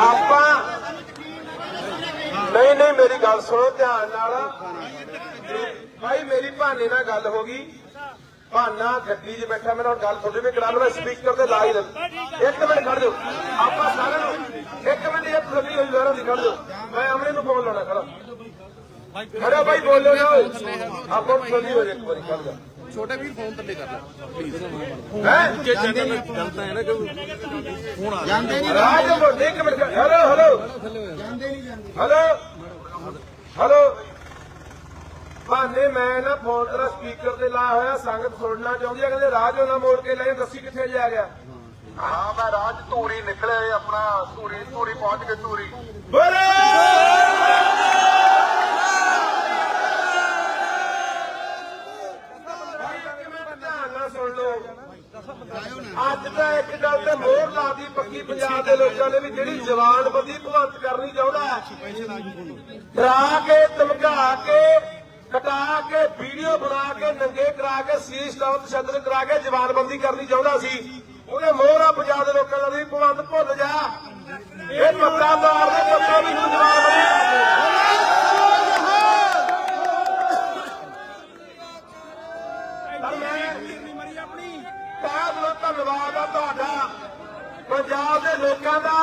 ਆਪਾਂ ਨਹੀਂ ਨਹੀਂ, ਮੇਰੀ ਗੱਲ ਸੁਣੋ ਧਿਆਨ ਨਾਲ। ਭਾਈ, ਮੇਰੀ ਭਾਨੇ ਨਾਲ ਗੱਲ ਹੋ ਗਈ। ਭਾਨਾ ਗੱਡੀ 'ਚ ਬੈਠਾ ਮੇਰੇ ਨਾਲ ਗੱਲ ਤੁਹਾਡੇ ਵੀ ਕਰਾ ਲਓ ਸਪੀਕਰ ਤੇ ਲਾ ਹੀ ਦੇ ਇੱਕ ਮਿੰਟ ਖੜ ਜਾਓ। ਆਪਾਂ ਸਾਰਿਆਂ ਨੂੰ ਇੱਕ ਮਿੰਟ ਇਹ ਖੜੀ ਹੋਈ, ਸਾਰਿਆਂ ਦੀ ਖੜ ਜਾਓ। ਮੈਂ ਅਮਰੇ ਨੂੰ ਫੋਨ ਲਾਉਣਾ ਖੜਾ ਖੜਾ ਭਾਈ ਬੋਲੋ ਨਾ। ਆਪਾਂ ਖੜੀ ਹੋ ਜਾ ਇੱਕ ਵਾਰੀ ਖੜ ਜਾ। ਛੋਟੇ ਵੀਰ ਫੋਨ ਥੱਲੇ ਕਰ ਲੈ। ਪਲੀਜ਼ ਹੈ? ਕਿ ਚੈਨਲ ਜਨਤਾ ਹੈ ਨਾ ਕਿ ਫੋਨ ਆ ਜਾਂਦੇ ਰਾਜ ਮੋਢੇ ਇੱਕ minute hello hello hello hello ਭਾਨੇ ਮੈਂ ਨਾ ਫੋਨ ਤੇਰਾ ਸਪੀਕਰ ਤੇ ਲਾਇਆ ਹੋਇਆ ਸੰਗਤ ਸੁਣਨਾ ਚਾਹੁੰਦੀ ਆ ਕਹਿੰਦੇ ਰਾਜ ਉਹਨਾਂ ਮੋੜ ਕੇ ਲੈ ਦੱਸੀ ਕਿੱਥੇ ਜਾ ਗਿਆ? ਹਾਂ ਮੈਂ ਰਾਜ ਧੂਰੀ ਨਿਕਲੇ ਆਪਣਾ ਧੂਰੀ ਧੂਰੀ ਪਹੁੰਚ ਕੇ ਧੂਰੀ। ਬੋਲੇ ਧਿਆਨ ਨਾਲ ਸੁਣ ਲਓ ਅੱਜ ਤਾਂ ਇੱਕ ਗੱਲ ਤੇ ਮੋਹਰ ਲਾਦੀ ਪੱਕੀ ਪੰਜਾਬ ਦੇ ਲੋਕਾਂ ਨੇ ਵੀ ਜਿਹੜੀ ਜਵਾਨਬੰਦੀ ਭਗਵੰਤ ਕਰਨੀ ਚਾਹੁੰਦਾ। ਡਰਾ ਕੇ ਧਮਕਾ ਕੇ ਕਟਾ ਕੇ ਵੀਡੀਓ ਬਣਾ ਕੇ ਨੰਗੇ ਕਰਾ ਕੇ ਸੀਸ ਟਾਉਨ ਤਸ਼ੱਦਦ ਕਰਾ ਕੇ ਜਵਾਨਬੰਦੀ ਕਰਨੀ ਚਾਹੁੰਦਾ ਸੀ। ਉਹਨੇ ਮੋਹਰਾ ਪੰਜਾਬ ਦੇ ਲੋਕਾਂ ਨਾਲ ਵੀ ਭਗਵੰਤ ਭੁੱਲ ਜਾ। ਇਹ ਪੱਤਾ ਮਾਰਦੇ ਪੱਤਾ ਵੀ ਜਵਾਨਬੰਦੀ ਪਰ ਮੈਂ ਕਹਿ ਦਿਓ ਧੰਨਵਾਦ ਆ ਤੁਹਾਡਾ। ਪੰਜਾਬ ਦੇ ਲੋਕਾਂ ਦਾ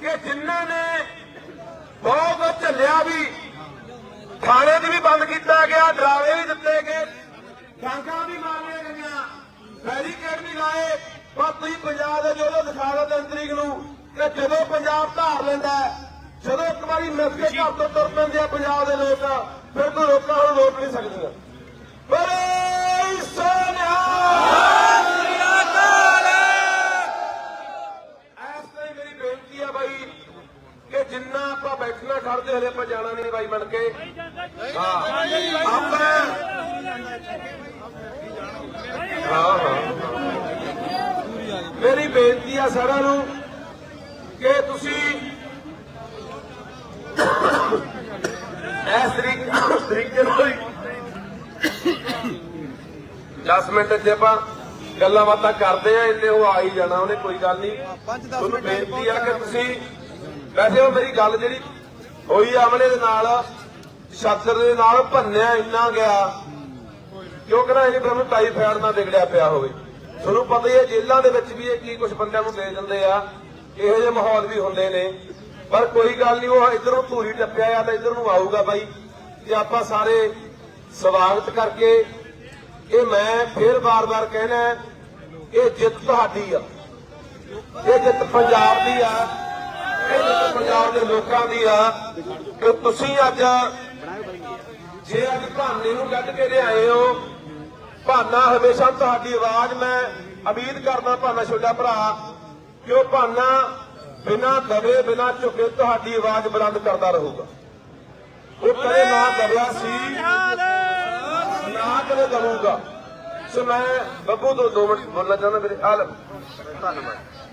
ਕਿ ਜਿਨ੍ਹਾਂ ਨੇ ਬਹੁਤ ਕੁਝ ਝੱਲਿਆ ਵੀ। ਥਾਣੇ ਦੀ ਵੀ ਬੰਦ ਕੀਤਾ ਗਿਆ, ਡਰਾਵੇ ਵੀ ਦਿੱਤੇ ਗਏ। ਡਾਂਗਾ ਵੀ ਮਾਰੀਆਂ ਗਈਆਂ, ਬੈਰੀਕੇਡ ਵੀ ਲਾਏ। ਪਰ ਤੁਸੀਂ ਪੰਜਾਬ ਦੇ ਜਦੋਂ ਦਿਖਾ ਦੇ ਤਿੰਨ ਨੂੰ ਕਿ ਜਦੋਂ ਪੰਜਾਬ ਧਾਰ ਲੈਂਦਾ ਜਦੋਂ ਇੱਕ ਵਾਰੀ ਮਿਲ ਕੇ ਘਰ ਤੋਂ ਤੁਰ ਪੈਂਦੇ ਆ ਪੰਜਾਬ ਦੇ ਲੋਕ, ਫਿਰ ਕੋਈ ਰੋਕਾਂ ਨੂੰ ਰੋਕ ਨਹੀਂ ਸਕਦੀਆਂ ਬੜੇ ਸੋਨਿਆ ਐਸ ਲਈ ਮੇਰੀ ਬੇਨਤੀ ਆ ਬਾਈ ਕਿ ਜਿੰਨਾ ਆਪਾਂ ਬੈਠਣਾ ਖੜਦੇ ਹਲੇ ਆਪਾਂ ਜਾਣਾ ਨਹੀਂ ਬਾਈ ਬਣ ਕੇ। ਹਾਂ। ਆਪਾਂ ਹਾਂ ਹਾਂ। ਮੇਰੀ ਬੇਨਤੀ ਆ ਸਾਰਿਆਂ ਨੂੰ ਕਿ ਤੁਸੀਂ ਇਸ ਤਰੀਕੇ ਤਰੀਕੇ ਨਾਲ ਹੀ 10 ਮਿੰਟ ਜੇ ਆਪਾਂ ਗੱਲਾਂ ਬਾਤਾਂ ਕਰਦੇ ਆ ਇੰਨੇ ਉਹ ਆ ਹੀ ਜਾਣਾ ਉਹਨੇ ਕੋਈ ਗੱਲ ਨਹੀਂ। ਤੁਹਾਨੂੰ ਬੇਨਤੀ ਆ ਕਿ ਤੁਸੀਂ ਵੈਸੇ ਉਹ ਮੇਰੀ ਗੱਲ ਜਿਹੜੀ ਹੋਈ ਆਮਲੇ ਦੇ ਨਾਲ ਸ਼ਾਸਰ ਦੇ ਨਾਲ ਭੰਨਿਆ ਇੰਨਾ ਗਿਆ ਕਿਉਂਕਿ ਨਾ ਇਹ ਤੁਹਾਨੂੰ ਟਾਈਫਾਇਡ ਨਾਲ ਵਿਗੜਿਆ ਪਿਆ ਹੋਵੇ। ਤੁਹਾਨੂੰ ਪਤਾ ਹੀ ਹੈ, ਜੇਲ੍ਹਾਂ ਦੇ ਵਿੱਚ ਵੀ ਇਹ ਕੀ ਕੁਝ ਬੰਦਿਆਂ ਨੂੰ ਦੇ ਦਿੰਦੇ ਆ, ਇਹੋ ਜਿਹੇ ਮਾਹੌਲ ਵੀ ਹੁੰਦੇ ਨੇ। ਪਰ ਕੋਈ ਗੱਲ ਨਹੀਂ, ਉਹ ਇਧਰੋਂ ਧੂਰੀ ਟੱਪਿਆ ਆ ਤਾਂ ਇਧਰ ਨੂੰ ਆਊਗਾ ਬਾਈ ਤੇ ਆਪਾਂ ਸਾਰੇ ਸਵਾਗਤ ਕਰਕੇ ਇਹ ਮੈਂ ਫੇਰ ਬਾਰ-ਬਾਰ ਕਹਿਣਾ, ਇਹ ਜਿੱਤ ਤੁਹਾਡੀ ਆ। ਇਹ ਜਿੱਤ ਪੰਜਾਬ ਦੀ ਆ। ਪੰਜਾਬ ਦੇ ਲੋਕਾਂ ਦੀ ਆ ਕਿ ਤੁਸੀਂ ਅੱਜ ਜੇ ਅੱਜ ਭਾਨੇ ਨੂੰ ਕੱਢ ਕੇ ਲਿਆਏ ਹੋ, ਭਾਨਾ ਹਮੇਸ਼ਾ ਤੁਹਾਡੀ ਆਵਾਜ਼ ਮੈਂ ਉਮੀਦ ਕਰਦਾ ਭਾਨਾ ਛੋਟਾ ਭਰਾ, ਕਿ ਉਹ ਭਾਨਾ ਬਿਨਾਂ ਦਬੇ, ਬਿਨਾਂ ਝੁਕੇ ਤੁਹਾਡੀ ਆਵਾਜ਼ ਬੁਲੰਦ ਕਰਦਾ ਰਹੂਗਾ। ਉਹ ਕਦੇ ਨਾ ਦਬਿਆ ਸੀ, ਨਾ ਕਦੇ ਦਬੂਗਾ। ਸੋ ਮੈਂ ਬੱਬੂ ਤੋਂ ਦੋ ਮਿੰਟ ਬੋਲਣਾ ਚਾਹੁੰਦਾ, ਮੇਰੇ ਆਲਮ ਧੰਨਵਾਦ।